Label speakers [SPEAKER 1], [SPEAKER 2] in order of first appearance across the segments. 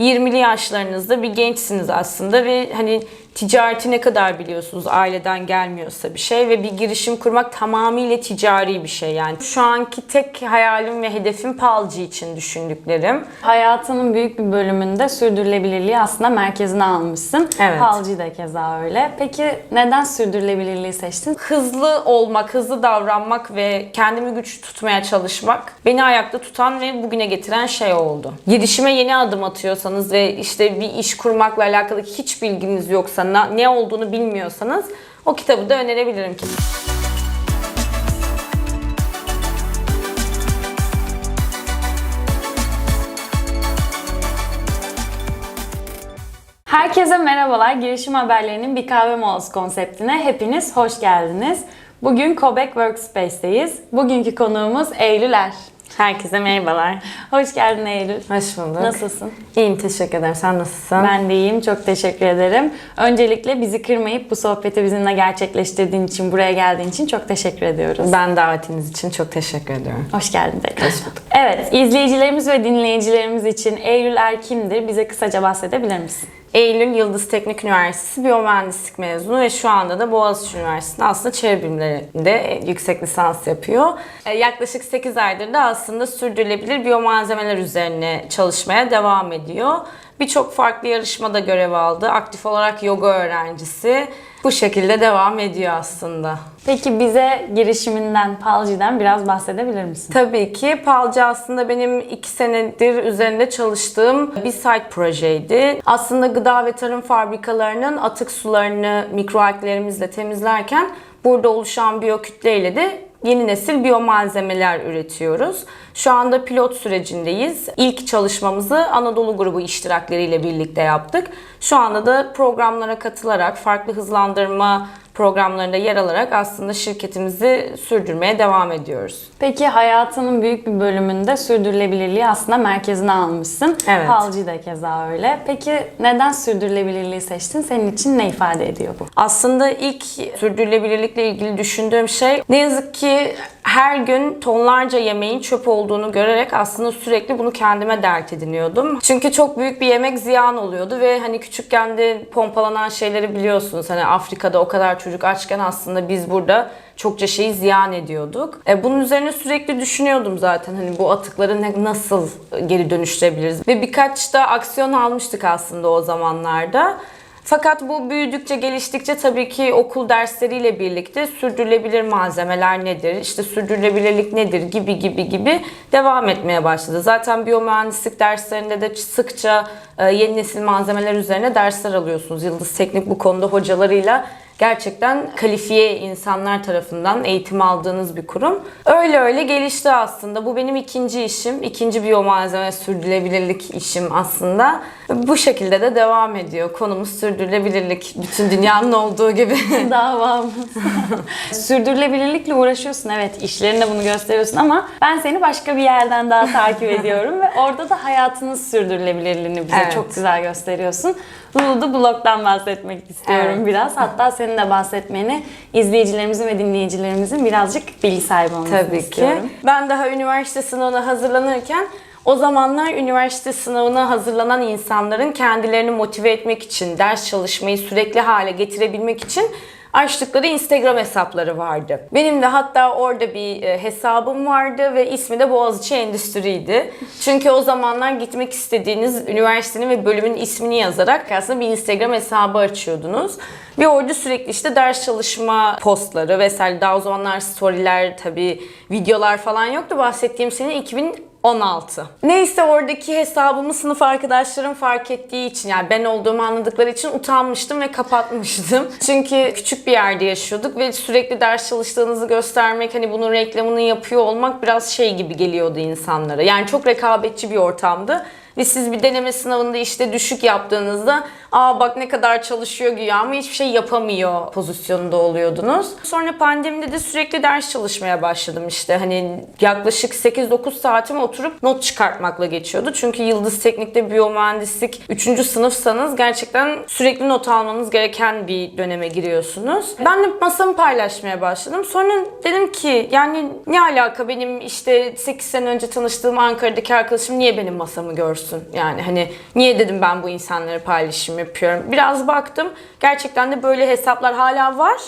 [SPEAKER 1] 20'li yaşlarınızda bir gençsiniz aslında ve hani ticareti ne kadar biliyorsunuz aileden gelmiyorsa bir şey ve bir girişim kurmak tamamıyla ticari bir şey yani. Şu anki tek hayalim ve hedefim Palcı için düşündüklerim.
[SPEAKER 2] Hayatının büyük bir bölümünde sürdürülebilirliği aslında merkezine almışsın.
[SPEAKER 1] Evet.
[SPEAKER 2] Palcı da keza öyle. Peki neden sürdürülebilirliği seçtin?
[SPEAKER 1] Hızlı olmak, hızlı davranmak ve kendimi güçlü tutmaya çalışmak beni ayakta tutan ve bugüne getiren şey oldu. Girişime yeni adım atıyorsanız ve işte bir iş kurmakla alakalı hiç bilginiz yoksa, na- ne olduğunu bilmiyorsanız o kitabı da önerebilirim ki.
[SPEAKER 2] Herkese merhabalar. Girişim haberlerinin bir kahve molası konseptine hepiniz hoş geldiniz. Bugün Quebec Workspace'teyiz. Bugünkü konuğumuz Eylüler.
[SPEAKER 1] Herkese merhabalar.
[SPEAKER 2] Hoş geldin Eylül.
[SPEAKER 1] Hoş bulduk.
[SPEAKER 2] Nasılsın?
[SPEAKER 1] İyiyim teşekkür ederim. Sen nasılsın?
[SPEAKER 2] Ben de iyiyim. Çok teşekkür ederim. Öncelikle bizi kırmayıp bu sohbeti bizimle gerçekleştirdiğin için, buraya geldiğin için çok teşekkür ediyoruz.
[SPEAKER 1] Ben davetiniz için çok teşekkür ediyorum.
[SPEAKER 2] Hoş geldin tekrar. Evet, izleyicilerimiz ve dinleyicilerimiz için Eylül Er kimdir? Bize kısaca bahsedebilir misin?
[SPEAKER 1] Eylül Yıldız Teknik Üniversitesi biyomühendislik mezunu ve şu anda da Boğaziçi Üniversitesi'nde aslında çevre bilimlerinde yüksek lisans yapıyor. E, Yaklaşık 8 aydır da aslında sürdürülebilir biyomalzemeler üzerine çalışmaya devam ediyor. Birçok farklı yarışmada görev aldı. Aktif olarak yoga öğrencisi. Bu şekilde devam ediyor aslında.
[SPEAKER 2] Peki bize girişiminden, Palci'den biraz bahsedebilir misin?
[SPEAKER 1] Tabii ki Palca aslında benim iki senedir üzerinde çalıştığım bir site projeydi. Aslında gıda ve tarım fabrikalarının atık sularını mikroalglerimizle temizlerken burada oluşan biyokütleyle de yeni nesil biyomalzemeler üretiyoruz. Şu anda pilot sürecindeyiz. İlk çalışmamızı Anadolu grubu iştirakleriyle birlikte yaptık. Şu anda da programlara katılarak farklı hızlandırma programlarında yer alarak aslında şirketimizi sürdürmeye devam ediyoruz.
[SPEAKER 2] Peki hayatının büyük bir bölümünde sürdürülebilirliği aslında merkezine almışsın.
[SPEAKER 1] Evet.
[SPEAKER 2] Palci da keza öyle. Peki neden sürdürülebilirliği seçtin? Senin için ne ifade ediyor bu?
[SPEAKER 1] Aslında ilk sürdürülebilirlikle ilgili düşündüğüm şey ne yazık ki her gün tonlarca yemeğin çöp olduğunu görerek aslında sürekli bunu kendime dert ediniyordum. Çünkü çok büyük bir yemek ziyan oluyordu ve hani küçükken de pompalanan şeyleri biliyorsunuz. Hani Afrika'da o kadar çocuk açken aslında biz burada çokça şeyi ziyan ediyorduk. E, bunun üzerine sürekli düşünüyordum zaten hani bu atıkları ne, nasıl geri dönüştürebiliriz ve birkaç da aksiyon almıştık aslında o zamanlarda. Fakat bu büyüdükçe, geliştikçe tabii ki okul dersleriyle birlikte sürdürülebilir malzemeler nedir, işte sürdürülebilirlik nedir gibi gibi gibi devam etmeye başladı. Zaten biyomühendislik derslerinde de sıkça e, yeni nesil malzemeler üzerine dersler alıyorsunuz. Yıldız Teknik bu konuda hocalarıyla gerçekten kalifiye insanlar tarafından eğitim aldığınız bir kurum. Öyle öyle gelişti aslında. Bu benim ikinci işim. ikinci biyomalzeme sürdürülebilirlik işim aslında. Bu şekilde de devam ediyor. Konumuz sürdürülebilirlik. Bütün dünyanın olduğu gibi.
[SPEAKER 2] Davamız. Sürdürülebilirlikle uğraşıyorsun evet işlerinde bunu gösteriyorsun ama ben seni başka bir yerden daha takip ediyorum ve orada da hayatının sürdürülebilirliğini bize
[SPEAKER 1] Evet.
[SPEAKER 2] çok güzel gösteriyorsun. Lulu Blog'dan bahsetmek istiyorum
[SPEAKER 1] Evet.
[SPEAKER 2] biraz. Hatta senin de bahsetmeni izleyicilerimizin ve dinleyicilerimizin birazcık bilgi sahibi olmasını
[SPEAKER 1] Tabii ki.
[SPEAKER 2] istiyorum.
[SPEAKER 1] Ben daha üniversite sınavına hazırlanırken o zamanlar üniversite sınavına hazırlanan insanların kendilerini motive etmek için, ders çalışmayı sürekli hale getirebilmek için açtıkları Instagram hesapları vardı. Benim de hatta orada bir e, hesabım vardı ve ismi de Boğaziçi Endüstri'ydi. Çünkü o zamanlar gitmek istediğiniz üniversitenin ve bölümün ismini yazarak aslında bir Instagram hesabı açıyordunuz. Ve orada sürekli işte ders çalışma postları vesaire daha o zamanlar storyler tabii videolar falan yoktu. Bahsettiğim sene 2016. Neyse oradaki hesabımı sınıf arkadaşlarım fark ettiği için yani ben olduğumu anladıkları için utanmıştım ve kapatmıştım. Çünkü küçük bir yerde yaşıyorduk ve sürekli ders çalıştığınızı göstermek hani bunun reklamını yapıyor olmak biraz şey gibi geliyordu insanlara. Yani çok rekabetçi bir ortamdı. Ve siz bir deneme sınavında işte düşük yaptığınızda aa bak ne kadar çalışıyor güya ama hiçbir şey yapamıyor pozisyonunda oluyordunuz. Sonra pandemide de sürekli ders çalışmaya başladım işte. Hani yaklaşık 8-9 saatim oturup not çıkartmakla geçiyordu. Çünkü Yıldız Teknik'te biyomühendislik 3. sınıfsanız gerçekten sürekli not almanız gereken bir döneme giriyorsunuz. Ben de masamı paylaşmaya başladım. Sonra dedim ki yani ne alaka benim işte 8 sene önce tanıştığım Ankara'daki arkadaşım niye benim masamı görsün? Yani hani niye dedim ben bu insanlara paylaşım yapıyorum. Biraz baktım gerçekten de böyle hesaplar hala var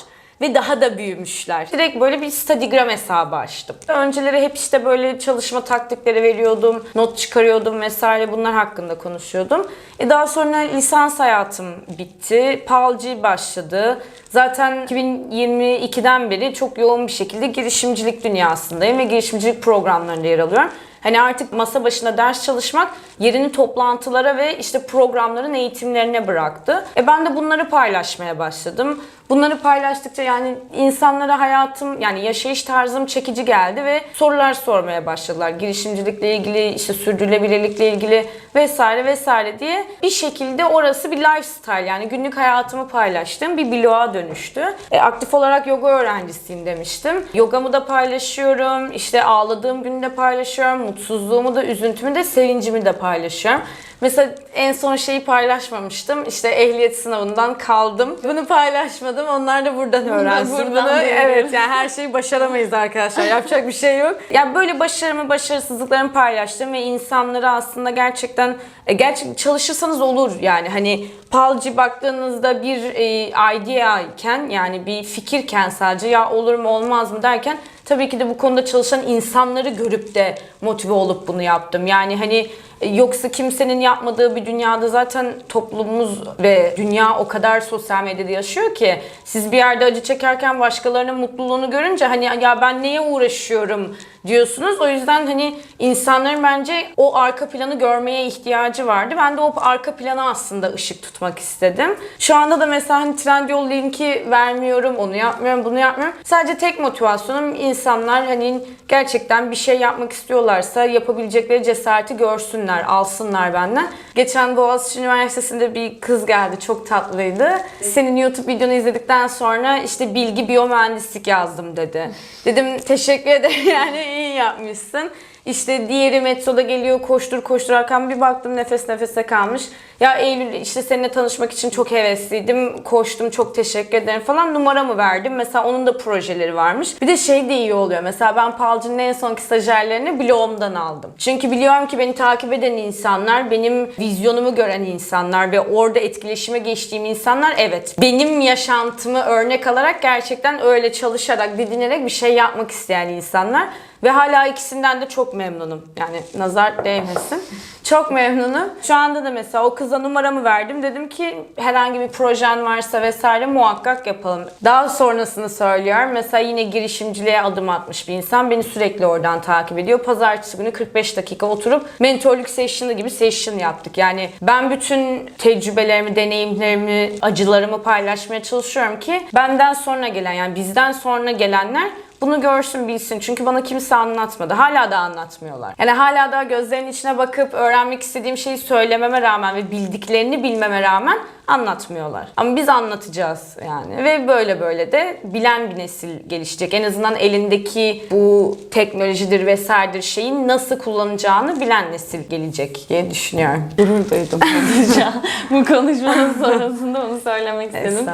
[SPEAKER 1] ve daha da büyümüşler. Direkt böyle bir stadigram hesabı açtım. Önceleri hep işte böyle çalışma taktikleri veriyordum, not çıkarıyordum vesaire bunlar hakkında konuşuyordum. E daha sonra lisans hayatım bitti. Palci başladı. Zaten 2022'den beri çok yoğun bir şekilde girişimcilik dünyasındayım ve girişimcilik programlarında yer alıyorum. Hani artık masa başında ders çalışmak yerini toplantılara ve işte programların eğitimlerine bıraktı. E ben de bunları paylaşmaya başladım. Bunları paylaştıkça yani insanlara hayatım yani yaşayış tarzım çekici geldi ve sorular sormaya başladılar. Girişimcilikle ilgili, işte sürdürülebilirlikle ilgili vesaire vesaire diye bir şekilde orası bir lifestyle yani günlük hayatımı paylaştığım bir bloğa dönüştü. E, aktif olarak yoga öğrencisiyim demiştim. Yogamı da paylaşıyorum, işte ağladığım günü de paylaşıyorum, mutsuzluğumu da, üzüntümü de, sevincimi de paylaşıyorum. Mesela en son şeyi paylaşmamıştım. İşte ehliyet sınavından kaldım. Bunu paylaşmadım. Onlar da buradan öğrensin
[SPEAKER 2] buradan
[SPEAKER 1] bunu. Evet yani her şeyi başaramayız arkadaşlar. Yapacak bir şey yok. Yani böyle başarımı, başarısızlıklarımı paylaştım ve insanları aslında gerçekten e, gerçek çalışırsanız olur yani hani palcı baktığınızda bir e, idea iken yani bir fikirken sadece ya olur mu olmaz mı derken tabii ki de bu konuda çalışan insanları görüp de motive olup bunu yaptım. Yani hani Yoksa kimsenin yapmadığı bir dünyada zaten toplumumuz ve dünya o kadar sosyal medyada yaşıyor ki siz bir yerde acı çekerken başkalarının mutluluğunu görünce hani ya ben neye uğraşıyorum diyorsunuz. O yüzden hani insanların bence o arka planı görmeye ihtiyacı vardı. Ben de o arka plana aslında ışık tutmak istedim. Şu anda da mesela hani Trendyol linki vermiyorum, onu yapmıyorum, bunu yapmıyorum. Sadece tek motivasyonum insanlar hani gerçekten bir şey yapmak istiyorlarsa yapabilecekleri cesareti görsünler, alsınlar benden. Geçen Boğaziçi Üniversitesi'nde bir kız geldi, çok tatlıydı. Senin YouTube videonu izledikten sonra işte bilgi biyomühendislik yazdım dedi. Dedim teşekkür ederim yani iyi yapmışsın. İşte diğeri metroda geliyor koştur koştur arkam bir baktım nefes nefese kalmış. Ya Eylül işte seninle tanışmak için çok hevesliydim. Koştum çok teşekkür ederim falan numaramı verdim. Mesela onun da projeleri varmış. Bir de şey de iyi oluyor. Mesela ben Palcı'nın en sonki stajyerlerini blogumdan aldım. Çünkü biliyorum ki beni takip eden insanlar, benim vizyonumu gören insanlar ve orada etkileşime geçtiğim insanlar evet. Benim yaşantımı örnek alarak gerçekten öyle çalışarak, didinerek bir şey yapmak isteyen insanlar. Ve hala ikisinden de çok memnunum. Yani nazar değmesin. Çok memnunum. Şu anda da mesela o kıza numaramı verdim. Dedim ki herhangi bir projen varsa vesaire muhakkak yapalım. Daha sonrasını söylüyorum. Mesela yine girişimciliğe adım atmış bir insan. Beni sürekli oradan takip ediyor. Pazartesi günü 45 dakika oturup mentorluk session'ı gibi session yaptık. Yani ben bütün tecrübelerimi, deneyimlerimi, acılarımı paylaşmaya çalışıyorum ki benden sonra gelen yani bizden sonra gelenler bunu görsün bilsin. Çünkü bana kimse anlatmadı. Hala da anlatmıyorlar. Yani hala da gözlerinin içine bakıp öğrenmek istediğim şeyi söylememe rağmen ve bildiklerini bilmeme rağmen anlatmıyorlar. Ama biz anlatacağız yani. Ve böyle böyle de bilen bir nesil gelişecek. En azından elindeki bu teknolojidir vesairedir şeyin nasıl kullanacağını bilen nesil gelecek diye düşünüyorum.
[SPEAKER 2] Gurur duydum. Bu konuşmanın sonrasında onu söylemek istedim.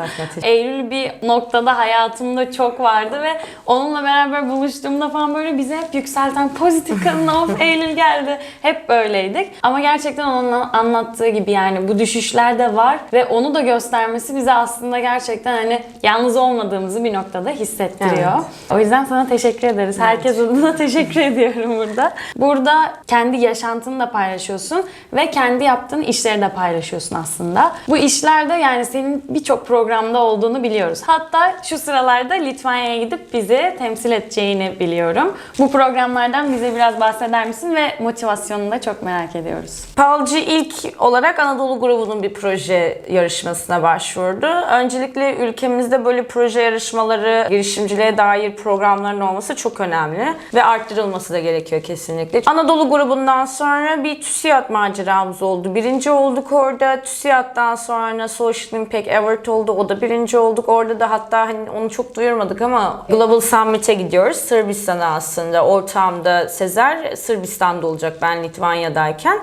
[SPEAKER 2] Eylül bir noktada hayatımda çok vardı ve onunla beraber buluştuğumda falan böyle bizi hep yükselten pozitif kadın of Eylül geldi. Hep böyleydik. Ama gerçekten onun anlattığı gibi yani bu düşüşler de var ve onu da göstermesi bize aslında gerçekten hani yalnız olmadığımızı bir noktada hissettiriyor.
[SPEAKER 1] Evet.
[SPEAKER 2] O yüzden sana teşekkür ederiz. Herkes adına teşekkür ediyorum burada. Burada kendi yaşantını da paylaşıyorsun ve kendi yaptığın işleri de paylaşıyorsun aslında. Bu işlerde yani senin birçok programda olduğunu biliyoruz. Hatta şu sıralarda Litvanya'ya gidip bizi temsil edeceğini biliyorum. Bu programlardan bize biraz bahseder misin ve motivasyonunu da çok merak ediyoruz.
[SPEAKER 1] Palci ilk olarak Anadolu grubunun bir proje yarışmasına başvurdu. Öncelikle ülkemizde böyle proje yarışmaları, girişimciliğe dair programların olması çok önemli ve arttırılması da gerekiyor kesinlikle. Anadolu grubundan sonra bir TÜSİAD maceramız oldu. Birinci olduk orada. TÜSİAD'dan sonra Social Impact Award oldu. O da birinci olduk. Orada da hatta hani onu çok duyurmadık ama Global Summit'e gidiyoruz. Sırbistan'a aslında. Ortağımda Sezer Sırbistan'da olacak ben Litvanya'dayken.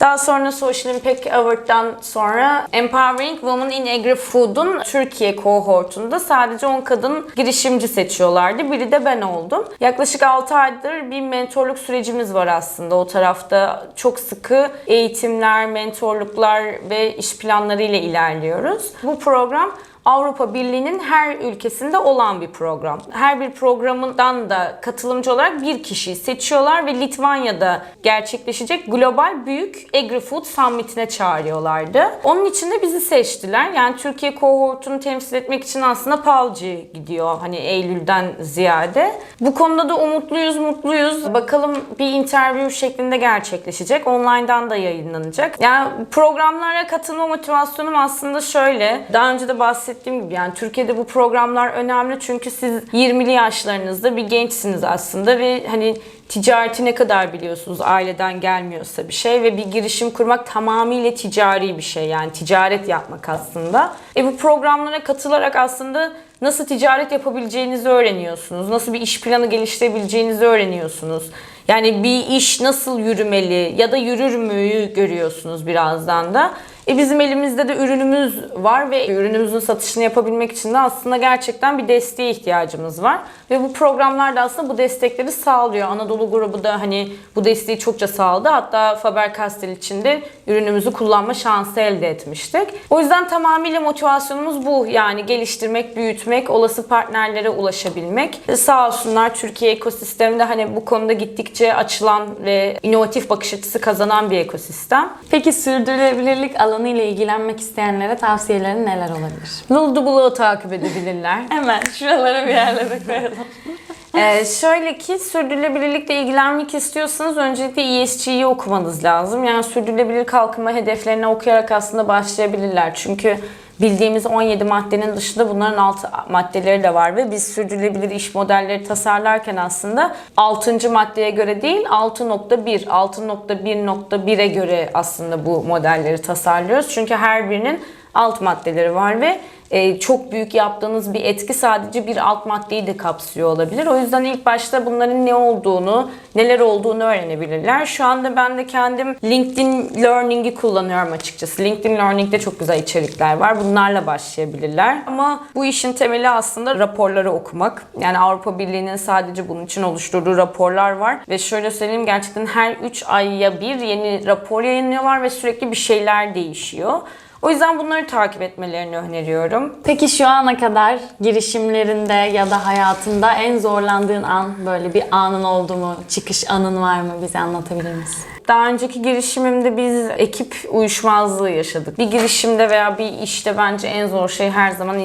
[SPEAKER 1] Daha sonra Social Impact Award'dan sonra Empowering Women in Agri-Food'un Türkiye kohortunda sadece 10 kadın girişimci seçiyorlardı. Biri de ben oldum. Yaklaşık 6 aydır bir mentorluk sürecimiz var aslında o tarafta. Çok sıkı eğitimler, mentorluklar ve iş planları ile ilerliyoruz. Bu program Avrupa Birliği'nin her ülkesinde olan bir program. Her bir programından da katılımcı olarak bir kişiyi seçiyorlar ve Litvanya'da gerçekleşecek global büyük Agri-Food Summit'ine çağırıyorlardı. Onun için de bizi seçtiler. Yani Türkiye kohortunu temsil etmek için aslında Palci gidiyor hani Eylül'den ziyade. Bu konuda da umutluyuz, mutluyuz. Bakalım bir interview şeklinde gerçekleşecek. Online'dan da yayınlanacak. Yani programlara katılma motivasyonum aslında şöyle. Daha önce de bahsettiğim gibi yani Türkiye'de bu programlar önemli çünkü siz 20'li yaşlarınızda bir gençsiniz aslında ve hani ticareti ne kadar biliyorsunuz aileden gelmiyorsa bir şey ve bir girişim kurmak tamamıyla ticari bir şey yani ticaret yapmak aslında. E bu programlara katılarak aslında nasıl ticaret yapabileceğinizi öğreniyorsunuz. Nasıl bir iş planı geliştirebileceğinizi öğreniyorsunuz. Yani bir iş nasıl yürümeli ya da yürür müyü görüyorsunuz birazdan da. E bizim elimizde de ürünümüz var ve ürünümüzün satışını yapabilmek için de aslında gerçekten bir desteğe ihtiyacımız var. Ve bu programlar da aslında bu destekleri sağlıyor. Anadolu grubu da hani bu desteği çokça sağladı. Hatta Faber-Castell için de ürünümüzü kullanma şansı elde etmiştik. O yüzden tamamıyla motivasyonumuz bu. Yani geliştirmek, büyütmek, olası partnerlere ulaşabilmek. E Sağ olsunlar Türkiye ekosisteminde hani bu konuda gittikçe açılan ve inovatif bakış açısı kazanan bir ekosistem.
[SPEAKER 2] Peki sürdürülebilirlik alanı ile ilgilenmek isteyenlere tavsiyelerin neler olabilir?
[SPEAKER 1] Luldubuluğu takip edebilirler.
[SPEAKER 2] Hemen şuralara bir yerlere koyalım.
[SPEAKER 1] Ee, şöyle ki sürdürülebilirlikle ilgilenmek istiyorsanız öncelikle ESG'yi okumanız lazım. Yani sürdürülebilir kalkınma hedeflerini okuyarak aslında başlayabilirler. Çünkü bildiğimiz 17 maddenin dışında bunların 6 maddeleri de var ve biz sürdürülebilir iş modelleri tasarlarken aslında 6. maddeye göre değil 6.1, 6.1.1'e göre aslında bu modelleri tasarlıyoruz. Çünkü her birinin alt maddeleri var ve e, çok büyük yaptığınız bir etki sadece bir alt maddeyi de kapsıyor olabilir. O yüzden ilk başta bunların ne olduğunu, neler olduğunu öğrenebilirler. Şu anda ben de kendim LinkedIn Learning'i kullanıyorum açıkçası. LinkedIn Learning'de çok güzel içerikler var. Bunlarla başlayabilirler. Ama bu işin temeli aslında raporları okumak. Yani Avrupa Birliği'nin sadece bunun için oluşturduğu raporlar var. Ve şöyle söyleyeyim gerçekten her 3 aya bir yeni rapor yayınlıyorlar ve sürekli bir şeyler değişiyor. O yüzden bunları takip etmelerini öneriyorum.
[SPEAKER 2] Peki şu ana kadar girişimlerinde ya da hayatında en zorlandığın an böyle bir anın oldu mu? Çıkış anın var mı? Bize anlatabilir misin?
[SPEAKER 1] Daha önceki girişimimde biz ekip uyuşmazlığı yaşadık. Bir girişimde veya bir işte bence en zor şey her zaman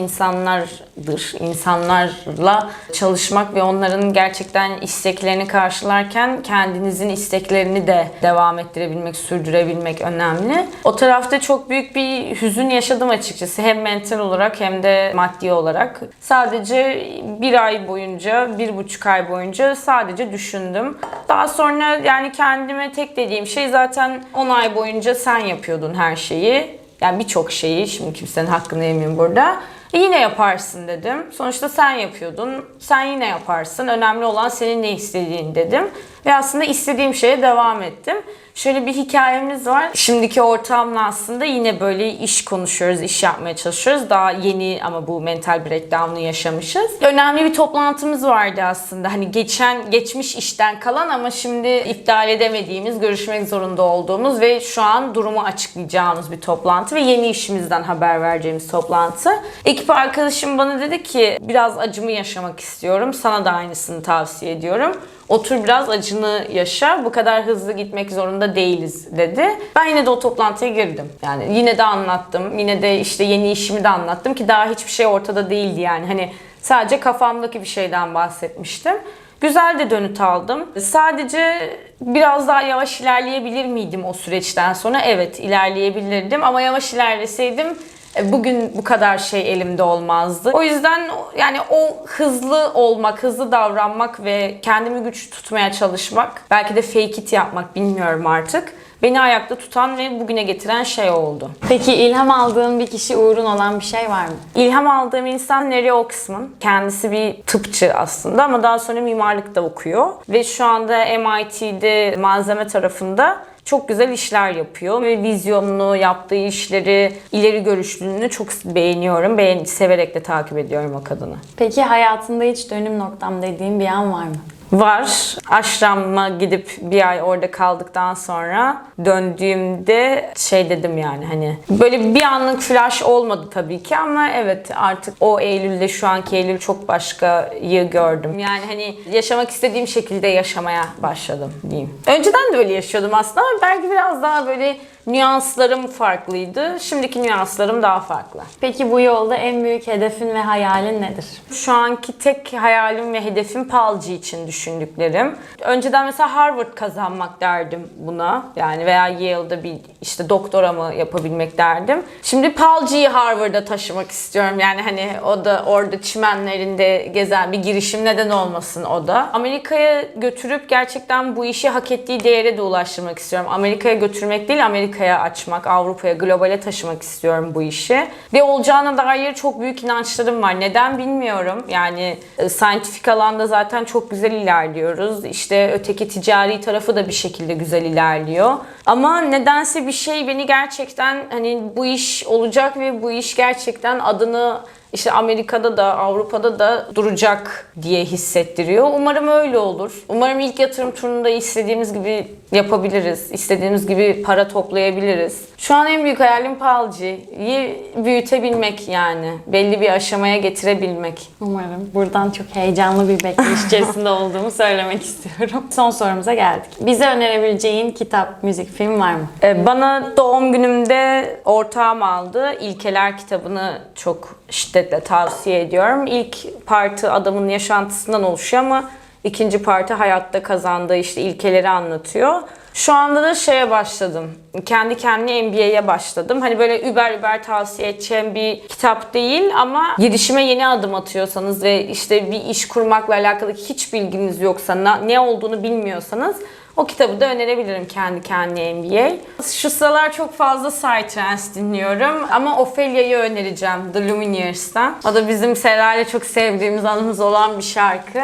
[SPEAKER 1] insanlardır. İnsanlarla çalışmak ve onların gerçekten isteklerini karşılarken kendinizin isteklerini de devam ettirebilmek, sürdürebilmek önemli. O tarafta çok büyük bir hüzün yaşadım açıkçası. Hem mental olarak hem de maddi olarak. Sadece bir ay boyunca, bir buçuk ay boyunca sadece düşündüm. Daha sonra yani kendime tek dediğim şey zaten 10 ay boyunca sen yapıyordun her şeyi. Yani birçok şeyi, şimdi kimsenin hakkını yemeyeyim burada. E yine yaparsın dedim. Sonuçta sen yapıyordun. Sen yine yaparsın. Önemli olan senin ne istediğin dedim. Ve aslında istediğim şeye devam ettim. Şöyle bir hikayemiz var. Şimdiki ortamla aslında yine böyle iş konuşuyoruz, iş yapmaya çalışıyoruz. Daha yeni ama bu mental breakdown'u yaşamışız. Önemli bir toplantımız vardı aslında. Hani geçen, geçmiş işten kalan ama şimdi iptal edemediğimiz, görüşmek zorunda olduğumuz ve şu an durumu açıklayacağımız bir toplantı ve yeni işimizden haber vereceğimiz toplantı. Ekip arkadaşım bana dedi ki biraz acımı yaşamak istiyorum. Sana da aynısını tavsiye ediyorum. Otur biraz acını yaşa. Bu kadar hızlı gitmek zorunda değiliz dedi. Ben yine de o toplantıya girdim. Yani yine de anlattım. Yine de işte yeni işimi de anlattım ki daha hiçbir şey ortada değildi yani. Hani Sadece kafamdaki bir şeyden bahsetmiştim. Güzel de dönüt aldım. Sadece biraz daha yavaş ilerleyebilir miydim o süreçten sonra? Evet ilerleyebilirdim ama yavaş ilerleseydim bugün bu kadar şey elimde olmazdı. O yüzden yani o hızlı olmak, hızlı davranmak ve kendimi güçlü tutmaya çalışmak, belki de fake it yapmak bilmiyorum artık. Beni ayakta tutan ve bugüne getiren şey oldu.
[SPEAKER 2] Peki ilham aldığın bir kişi uğrun olan bir şey var mı?
[SPEAKER 1] İlham aldığım insan Neri Oxman. Kendisi bir tıpçı aslında ama daha sonra mimarlık da okuyor. Ve şu anda MIT'de malzeme tarafında çok güzel işler yapıyor ve vizyonunu, yaptığı işleri, ileri görüşlülüğünü çok beğeniyorum. Beğen severek de takip ediyorum o kadını.
[SPEAKER 2] Peki hayatında hiç dönüm noktam dediğin bir an var mı?
[SPEAKER 1] Var. Aşrama gidip bir ay orada kaldıktan sonra döndüğümde şey dedim yani hani böyle bir anlık flash olmadı tabii ki ama evet artık o Eylül'de şu anki Eylül çok başkayı gördüm. Yani hani yaşamak istediğim şekilde yaşamaya başladım diyeyim. Önceden de öyle yaşıyordum aslında ama belki biraz daha böyle nüanslarım farklıydı. Şimdiki nüanslarım daha farklı.
[SPEAKER 2] Peki bu yolda en büyük hedefin ve hayalin nedir?
[SPEAKER 1] Şu anki tek hayalim ve hedefim Palci için düşündüklerim. Önceden mesela Harvard kazanmak derdim buna. Yani veya Yale'da bir işte doktora mı yapabilmek derdim. Şimdi Palci'yi Harvard'a taşımak istiyorum. Yani hani o da orada çimenlerinde gezen bir girişim neden olmasın o da. Amerika'ya götürüp gerçekten bu işi hak ettiği değere de ulaştırmak istiyorum. Amerika'ya götürmek değil Amerika'ya açmak, Avrupa'ya, globale taşımak istiyorum bu işi. Ve olacağına dair çok büyük inançlarım var. Neden bilmiyorum. Yani e, scientific alanda zaten çok güzel ilerliyoruz. İşte öteki ticari tarafı da bir şekilde güzel ilerliyor. Ama nedense bir şey beni gerçekten hani bu iş olacak ve bu iş gerçekten adını işte Amerika'da da Avrupa'da da duracak diye hissettiriyor. Umarım öyle olur. Umarım ilk yatırım turunda istediğimiz gibi yapabiliriz. İstediğimiz gibi para toplayabiliriz. Şu an en büyük hayalim Palci'yi büyütebilmek yani. Belli bir aşamaya getirebilmek.
[SPEAKER 2] Umarım. Buradan çok heyecanlı bir bekleyiş içerisinde olduğumu söylemek istiyorum. Son sorumuza geldik. Bize önerebileceğin kitap, müzik, film var mı?
[SPEAKER 1] Ee, Bana doğum günümde ortağım aldı. İlkeler kitabını çok şiddetle tavsiye ediyorum. İlk partı adamın yaşantısından oluşuyor ama ikinci parti hayatta kazandığı işte ilkeleri anlatıyor. Şu anda da şeye başladım. Kendi kendine MBA'ye başladım. Hani böyle über über tavsiye edeceğim bir kitap değil ama girişime yeni adım atıyorsanız ve işte bir iş kurmakla alakalı hiç bilginiz yoksa, ne olduğunu bilmiyorsanız o kitabı da önerebilirim kendi kendine MBA. Şu sıralar çok fazla Psytrance dinliyorum ama Ophelia'yı önereceğim The Lumineers'ten. O da bizim Seray'la çok sevdiğimiz anımız olan bir şarkı.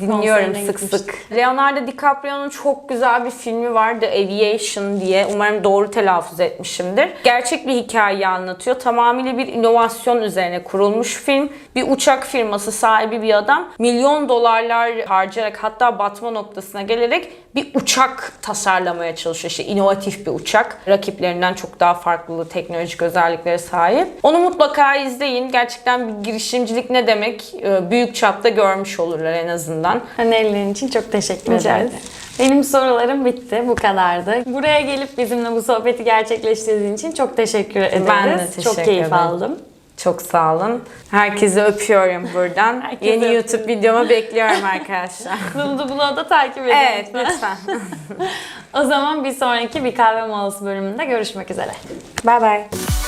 [SPEAKER 1] Dinliyorum sık
[SPEAKER 2] gitmiştik.
[SPEAKER 1] sık. Leonardo DiCaprio'nun çok güzel bir filmi var The Aviation diye. Umarım doğru telaffuz etmişimdir. Gerçek bir hikayeyi anlatıyor. Tamamıyla bir inovasyon üzerine kurulmuş film. Bir uçak firması sahibi bir adam milyon dolarlar harcayarak hatta batma noktasına gelerek bir uçak tasarlamaya çalışıyor. İşte inovatif bir uçak. Rakiplerinden çok daha farklı teknolojik özelliklere sahip. Onu mutlaka izleyin. Gerçekten bir girişimcilik ne demek e, büyük çapta görmüş olurlar en azından.
[SPEAKER 2] Önerilerin için çok teşekkür ederiz. Benim sorularım bitti. Bu kadardı. Buraya gelip bizimle bu sohbeti gerçekleştirdiğin için çok teşekkür ederiz.
[SPEAKER 1] Ben de teşekkür
[SPEAKER 2] Çok keyif
[SPEAKER 1] ederim.
[SPEAKER 2] aldım.
[SPEAKER 1] Çok sağ olun. Herkese öpüyorum buradan.
[SPEAKER 2] Herkese
[SPEAKER 1] Yeni
[SPEAKER 2] öpüyorum.
[SPEAKER 1] YouTube videomu bekliyorum arkadaşlar.
[SPEAKER 2] Lulu Blog'u da takip edin.
[SPEAKER 1] evet
[SPEAKER 2] lütfen.
[SPEAKER 1] lütfen.
[SPEAKER 2] O zaman bir sonraki bir kahve molası bölümünde görüşmek üzere.
[SPEAKER 1] bye bye.